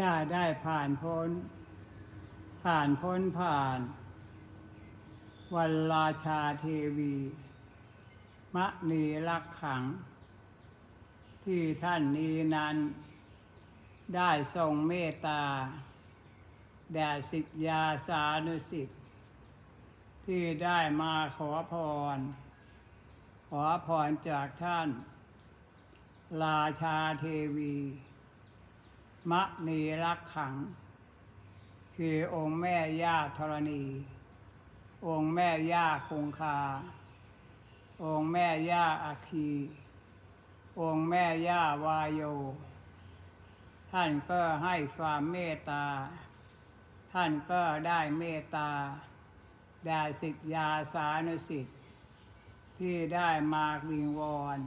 จะได้ผ่านพ้น ผ่านพ้นผ่าน วันราชาเทวี มะนีรักขัง ที่ท่านนี้นั้น ได้ทรงเมตตา แด่สิทธยาสานุสิทธิ์ที่ได้มาขอพร ขอพรจากท่าน ราชาเทวี มะนีรักขัง คือองค์แม่ย่าธรณี องค์แม่ย่าคงคา องค์แม่ย่าอาคี องค์แม่ย่าวายโย ท่านก็ให้ความเมตตา ท่านก็ได้เมตตาแด่สิทธยาสานุสิทธิ์ที่ได้มาวิงวอน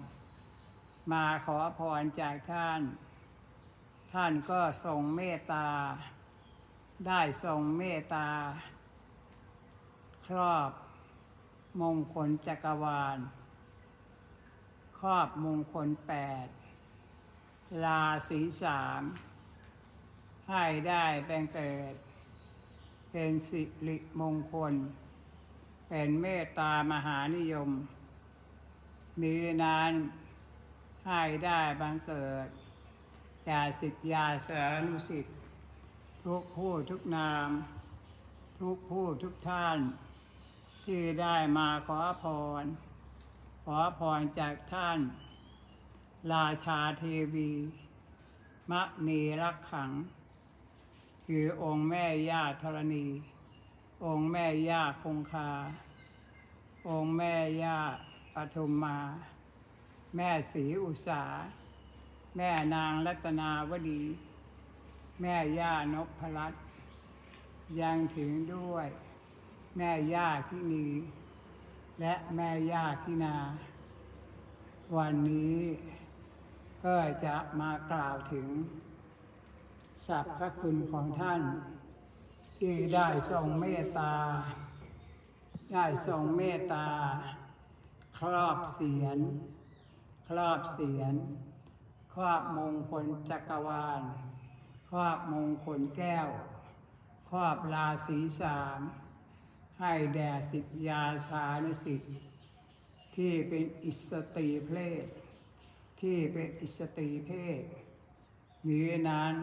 มาขอพรจากท่าน ท่านก็ทรงเมตตา ได้ทรงเมตตา ครอบมงคลจักรวาล ครอบมงคลแปดราศีสามให้ได้แบ่งเกิด เป็นสิริมงคล เป็นเมตตามหานิยมนี้นั้นให้ได้บังเกิด แก่สิทธิยาสานุสิทธิทุกผู้ทุกนาม ทุกผู้ทุกท่าน ที่ได้มาขอพร ขอพรจากท่าน ราชาเทวีมะนีรักขัง คือองค์แม่ย่าธรณี องค์แม่ย่าคงคา องค์แม่ย่าปฐุมมา แม่ศรีอุษา แม่นางรัตนาวดี แม่ย่านพรัตน์ยังถึงด้วย แม่ย่าคินีและแม่ย่าคินา วันนี้ก็จะมากล่าวถึงสรรพคุณของท่าน ที่ได้ทรงเมตตา ได้ทรงเมตตา ครอบเสียรครอบเสียร ครอบมงคลจักรวาล ครอบมงคลแก้ว ครอบราศีสาม ให้แด่สิทธยาสานุสิทธิ์ที่เป็นอิสตรีเพศ ที่เป็นอิสตรีเพศนี้นั้น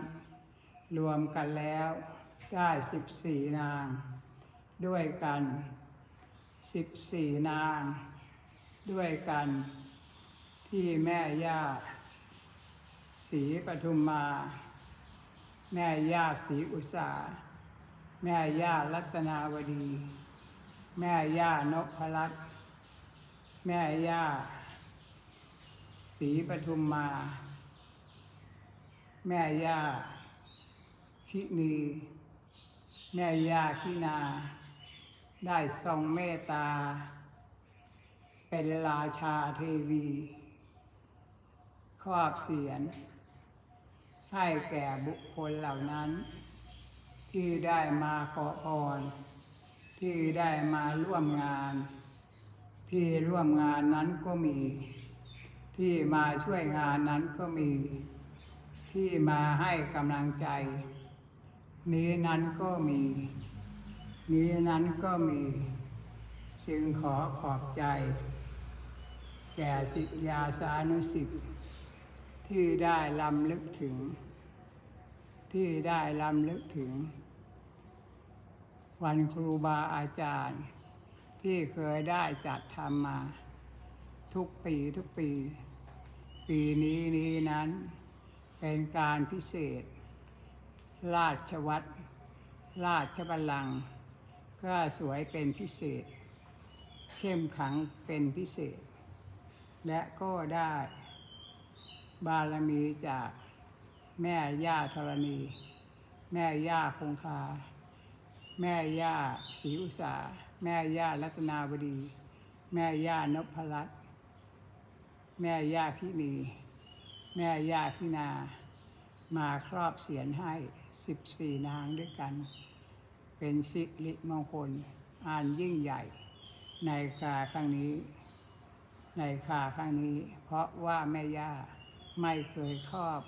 รวมกันแล้วได้สิบสี่นาง ด้วยกันสิบสี่นาง ด้วยกันที่แม่ย่า ศรีปทุมมา แม่ย่าศรีอุษาแม่ย่ารัตนาวดี แม่ย่านพรัตน์แม่ย่าศรีปทุมมา แม่ย่าคินีแม่ย่าคินา ได้ทรงเมตตา เป็นราชาเทวี ครอบเสียรให้แก่บุคคลเหล่านั้น ที่ได้มาขอพร ที่ได้มาร่วมงาน ที่ร่วมงานนั้นก็มี ที่มาช่วยงานนั้นก็มี ที่มาให้กำลังใจ นี้นั้นก็มี นี้นั้นก็มี จึงขอขอบใจแก่สิทธยาสานุสิทธิ์ ที่ได้ลำลึกถึง ที่ได้ลำลึกถึง วันครูบาอาจารย์ ที่เคยได้จัดทำมา ทุกปีทุกปี ปีนี้นี้นั้น เป็นการพิเศษ ราชวัตรราชบัลลังก์ก็สวยเป็นพิเศษ เข้มขังเป็นพิเศษ และก็ได้ บารมีจากแม่ย่าธรณี แม่ย่าคงคา แม่ย่าศรีอุษาแม่ย่ารัตนาวดี แม่ย่านพรัตน์แม่ย่าพินีแม่ย่าพินา มาครอบเสียรให้สิบสี่นางด้วยกัน เป็นสิริมงคลอันยิ่งใหญ่ ในคาครั้งนี้ ในคาครั้งนี้ เพราะว่าแม่ย่า ไม่เคยครอบ